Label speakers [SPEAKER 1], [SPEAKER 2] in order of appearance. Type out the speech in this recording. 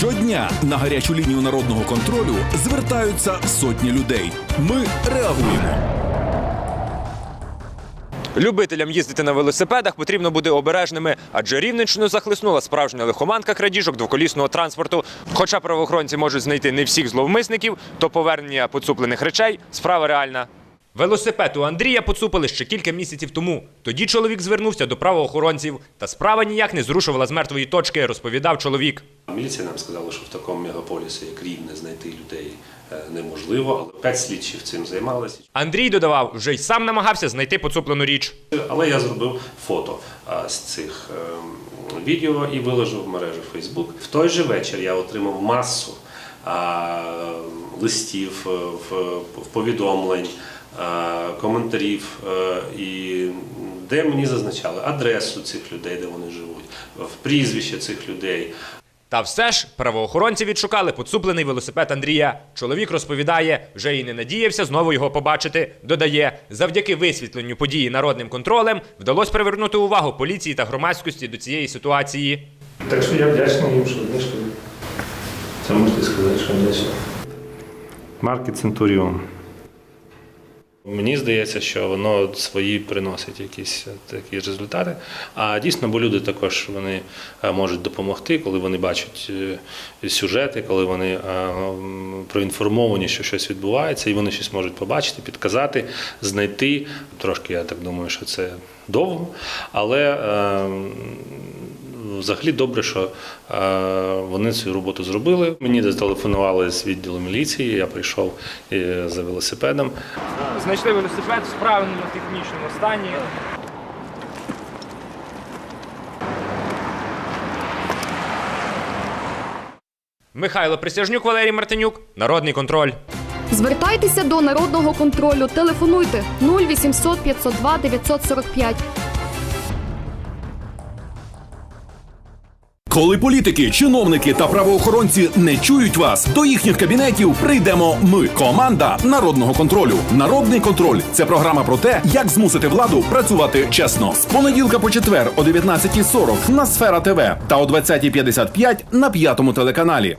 [SPEAKER 1] Щодня на гарячу лінію народного контролю звертаються сотні людей. Ми реагуємо.
[SPEAKER 2] Любителям їздити на велосипедах потрібно бути обережними, адже Рівненщину захлиснула справжня лихоманка крадіжок двоколісного транспорту. Хоча правоохоронці можуть знайти не всіх зловмисників, то повернення поцуплених речей справа реальна. Велосипед у Андрія поцупили ще кілька місяців тому. Тоді чоловік звернувся до правоохоронців, та справа ніяк не зрушувала з мертвої точки, розповідав чоловік.
[SPEAKER 3] Міліція нам сказала, що в такому мегаполісі, як Рівне, знайти людей е, неможливо, але п'ять слідчів цим займалися.
[SPEAKER 2] Андрій додавав, вже й сам намагався знайти поцуплену річ.
[SPEAKER 3] Але я зробив фото з цих е, відео і виложив в мережу Facebook. В той же вечір я отримав масу листів, е, в, в повідомлень, коментарів, е, і де мені зазначали адресу цих людей, де вони живуть, в прізвище цих людей.
[SPEAKER 2] Та все ж правоохоронці відшукали поцуплений велосипед Андрія. Чоловік розповідає, вже і не надіявся знову його побачити. Додає, завдяки висвітленню події народним контролем вдалося привернути увагу поліції та громадськості до цієї ситуації.
[SPEAKER 4] Так що я вдячний їм, що знайшли. Це можете сказати, що вдячний. Марки Центуріон. Мені здається, що воно свої приносить якісь такі результати. А дійсно, бо люди також вони е, можуть допомогти, коли вони бачать е, сюжети, коли вони е, проінформовані, що щось відбувається, і вони щось можуть побачити, підказати, знайти. Трошки я так думаю, що це довго, але е, Взагалі добре, що е, вони цю роботу зробили. Мені зателефонували з відділу міліції. Я прийшов е, за велосипедом.
[SPEAKER 2] Знайшли велосипед в справному технічному стані. Михайло Присяжнюк, Валерій Мартинюк, Народний контроль.
[SPEAKER 5] Звертайтеся до народного контролю. Телефонуйте 0800 502 945.
[SPEAKER 1] Коли політики, чиновники та правоохоронці не чують вас, до їхніх кабінетів прийдемо ми, команда народного контролю. Народний контроль це програма про те, як змусити владу працювати чесно. З понеділка по четвер о 19.40 на сфера ТВ та о 20.55 на п'ятому телеканалі.